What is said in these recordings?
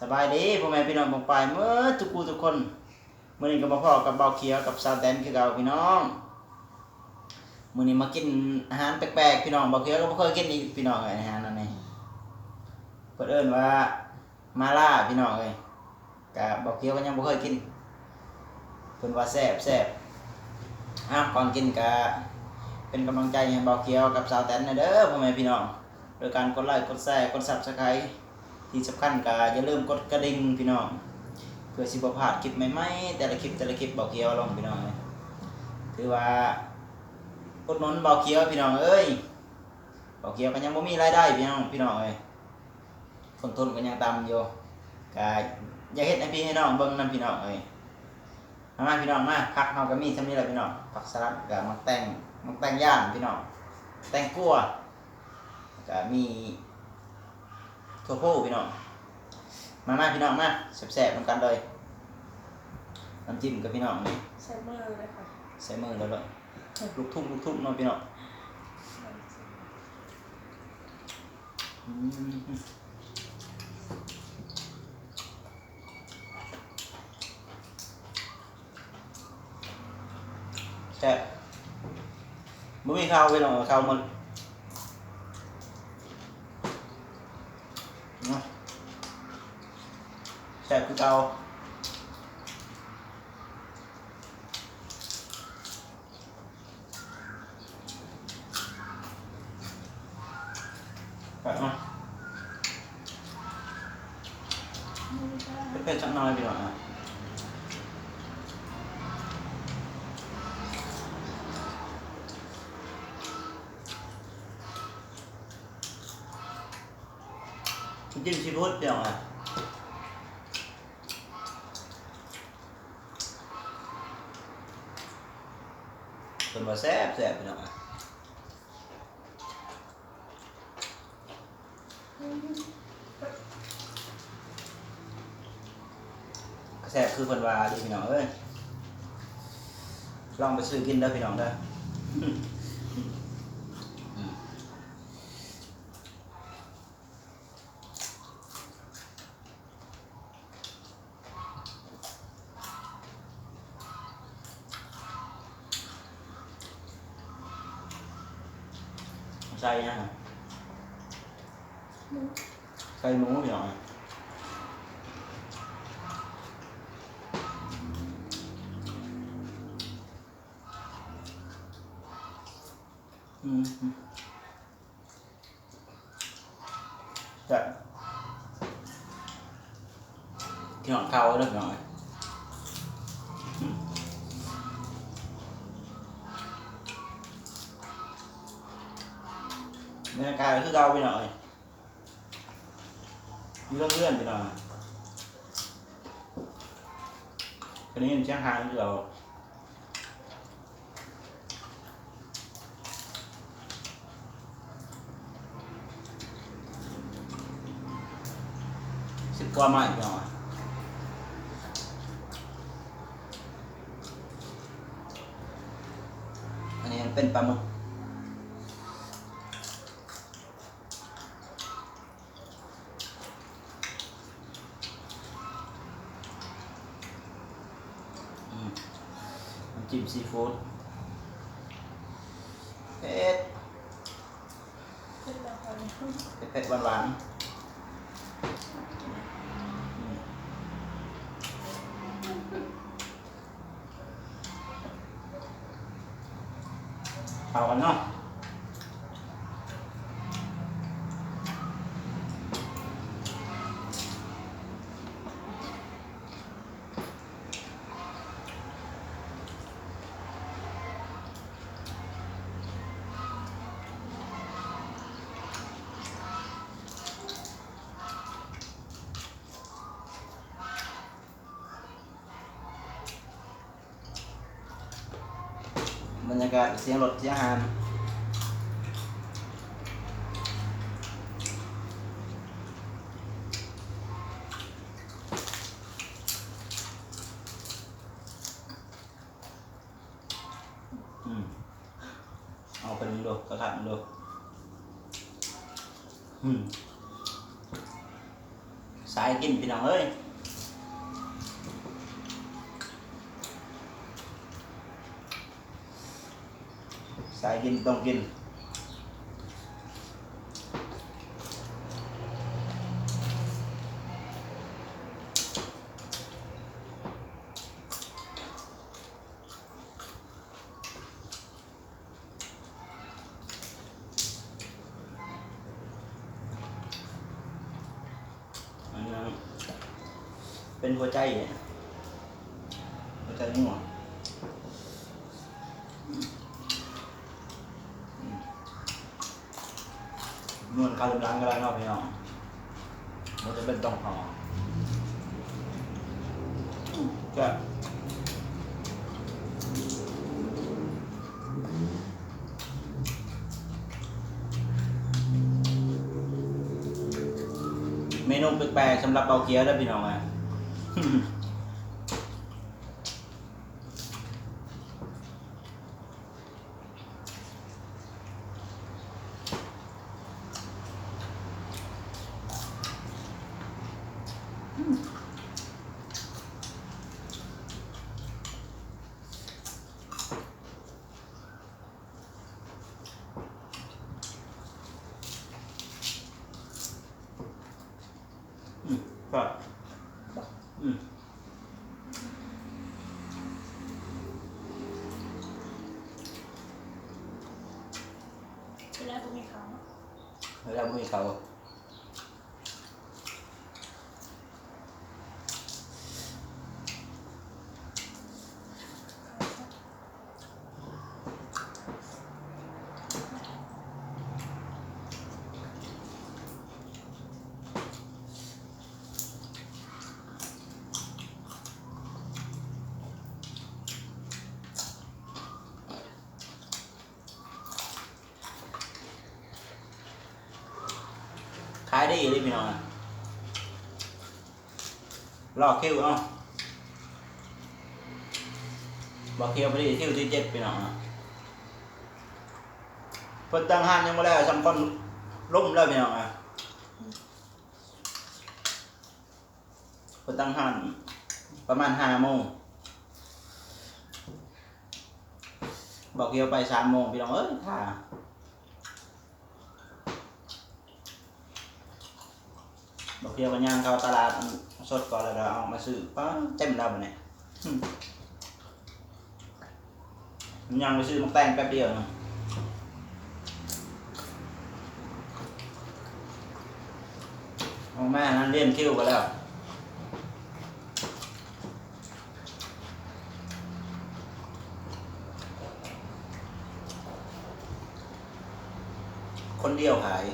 สบายดีพ่อแม่พี่น้องบงไปายเมื่อทุกคูทุกคนเมื้อนี้ก็มาพ่อกับเบาเขียวกับซาวแตนคือเก่าพี่น้องมื้อนี้มากินอาหารแปลกๆพี่น้องเบาเขียวก็บ่เคยกินอีกพี่น้องเอ้ยอาหารนั่นนี่เพิ่นเอิ้นว่ามาล่าพี่น้องเอ้ยก็เบาเขียวก็ยังบ่เคยกินเพิ่นว่าแซ่บแซ่บอ้าวก่อนกินก็เป็นกำลังใจให้เบาเขียวกับซาวแตนนะเด้อพ่อแม่พี่น้องโดยการกดไลค์กดแชร์กด Subscribe ที่สำคัญก็อย่าลืมกดกระดิ่งพี่น้อง เพื่อสิบพลาดคลิปใหม่ๆแต่ละคลิปแต่ละคลิปเบาเกียวลงพี่น้องเอ้ยถือว่าอุดหนุนเบาเกียวพี่น้องเอ้ยเบาเกียวก็ยังบ่มีรายได้พี่น้องพี่น้องเอ้ยคนทุนก็ยังต่ำอยู่ก็อย่าเฮ็ดให้พี่ให้น้องเบิ่งนํพี่น้องเอ้ยมามาพี่น้องมาผักเฮาก็มีซำนี้แหละพี่น้องผักสลัดก็มักแต่งมักแต่งย่างพี่น้องแต่งกัวก็มี ทั่วผู้พี่น้อง มามาพี่น้องมาแซ่บๆเหมือนกันเลยน้ำจิ้มกับพี่น้องนี่ใช้มือเลยค่ะใส่มือแล้วเลยลูกทุ่งลูกทุ่งเน้องพี่น้องอืมแซ่บบ่มีข้าวพี่น้องเอาข้าวมันเนาะแซ่บคือเก่า แบบว่าเป็ น้อยดีกว่าจิ้มซีฟู้ดเดียวอะเป็นว่าแซ่บแซ่บพี่น้องอะ ซ่บคือเพิ่นว่าดีพี่น้องเอ้ยลองไปซื้อกินเด้อพี่น้องเด้อมใส่ยังอะใส่หมูพี่น้อง อืมอืม จะที่นอนเข้าเรื่องหน่อยอืมบรรยากาศคือเราไปหน่อยมีเรื่องเลื่อนไปหน่อยคนนี้เชียงรายคือเรา กว่าไม้พี่น้องอะอันนี้เป็นปลาหมึกอืมน้ำจิ้มซีฟู้ดเผ็ดเป็นแบบอะไรเผ็ดเผ็ดหวานหวาน เข้ากันเนาะ กาศเสียงรถเสียงหารอืมเอาเป็นดูกระขันดูสายกินพี่น้องเอ้ย สายกินต้องกิน เป็นหัวใจเนี่ยหัวใจงัว นวลคาลุมล้างก็ได้เนาะพี่น้องมันจะเป็นตองหอก็เมนูแปลกๆสำหรับเบาเกี๊ยวได้พี่น้องอะ อืมก็อืม เวลาตรงนี้เขา เวาบุ้ยเขาขายได้เลยพี่น้องอะรอคิวเนาะบอกคิวพอดีคิวที่เจ็ดพี่น้องเพิ่นตั้งห้านยังไม่แล้วสำคนล่มแล้วพี่น้องอะเพิ่นตั้งห้านประมาณห้าโมงบอกคิวไปสามโมงพี่น้องเอ้ยท่า บอก เดียวกันย่างเข้าตลาดอันสดก่อนแล้วก็เอามาซื้อป้าเต็มแล้วบัดเนี่ยอืมย่างไปซื้อมักแตงแป๊บเดียวนะเอาแม่นั้นเลี่ยนคิวไปแล้วคนเดียวขาย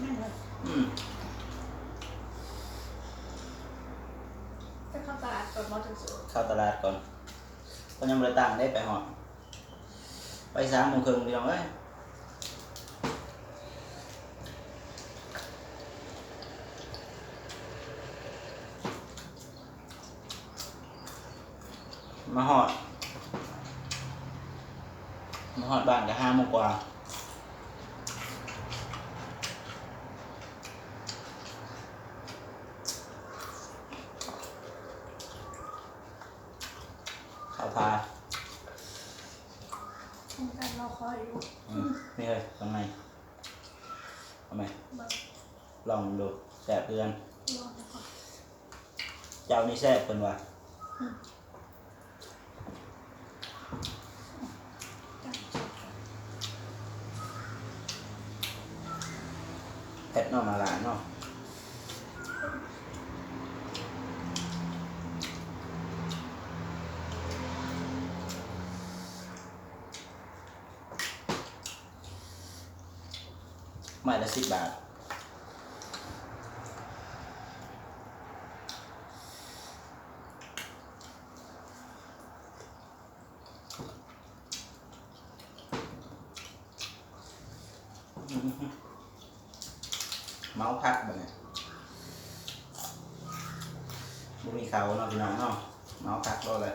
แม่นเลยอืม ไป เข้าตลาดก่อนมอถึงสูเข้าตลาดก่อนก็ยังไม่ได้ตั้งได้ไปหอดไปสามโมงครึ่งพี่น้องเอ้ยมาหอด มาหอดบ้านก็ห้าโมงกว่า พาทำการรอคอยอยู่อืมนี่เลยตรงไหนเอาไหมเบิ่งลองดูแสบเพื่อน รอไปก่อนเจ้านี่แสบเพิ่นว่าจังเพชรเนอกมาหลานเนาะ ละสิบบาทเมาพักแบบนี้บุมีเขาเนาะพี่น้องเนาะเมาพักก็เลย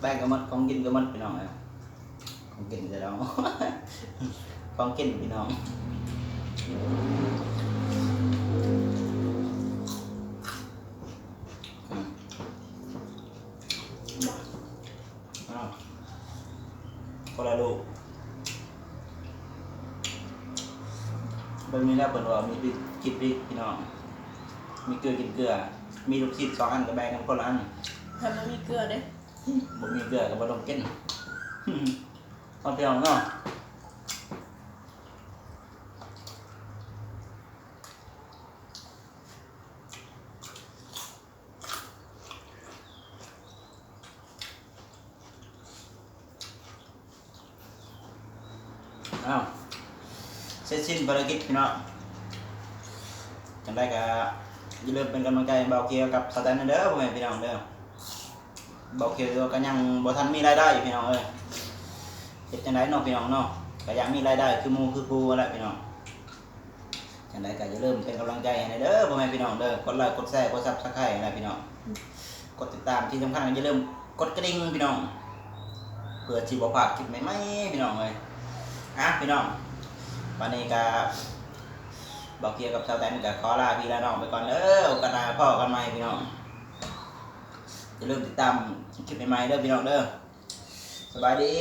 แป้งกับมันของกินกับมันพี่น้องนะของกินจะเราของกินพี่น้องอืมอ้าวคนละลูกบนนี้แล้วเปิดว่ามีพริกกินพริกพี่น้อง มีเกลือกินเกลือ มีลูกชิ้นสองอันกับแบ่งกันคนละอันทำมันมีเกลือเด้ บ่มีเกลือก็บ่ต้องกินเอาไปเอาเนาะเอาเสร็จสิ้นภารกิจพี่น้องจังได้ก็อย่าลืมเป็นกำลังใจเบาเกียวกับสแตนเด้อพ่อแม่พี่น้องเด้อ บอกเคียวก็ยังบ่ทันมีรายได้พี่น้องเอ้ยเฮ็ดจังไดเนาะพี่น้องเนาะก็อยากมีรายได้คือหมู่คือครูนั่นแหละพี่น้องจังไดก็อย่าลืมเป็นกำลังใจให้เด้อพ่อแม่พี่น้องเด้อกดไลค์กดแชร์กด Subscribe นะพี่น้องกดติดตามที่สำคัญอย่าลืมกดกระดิ่งพี่น้องเพื่อที่บ่พลาดคลิปใหม่ๆพี่น้องเอ้ยอะพี่น้องวันนี้ก็บอกเคียวกับชาวแตนก็ขอลาพี่ลาน้องไปก่อนเด้อโอกาสหน้าพ่อกันใหม่พี่น้อง อย่าลืมติดตามคลิปใหม่ๆเด้อพี่น้องเด้อสบายดี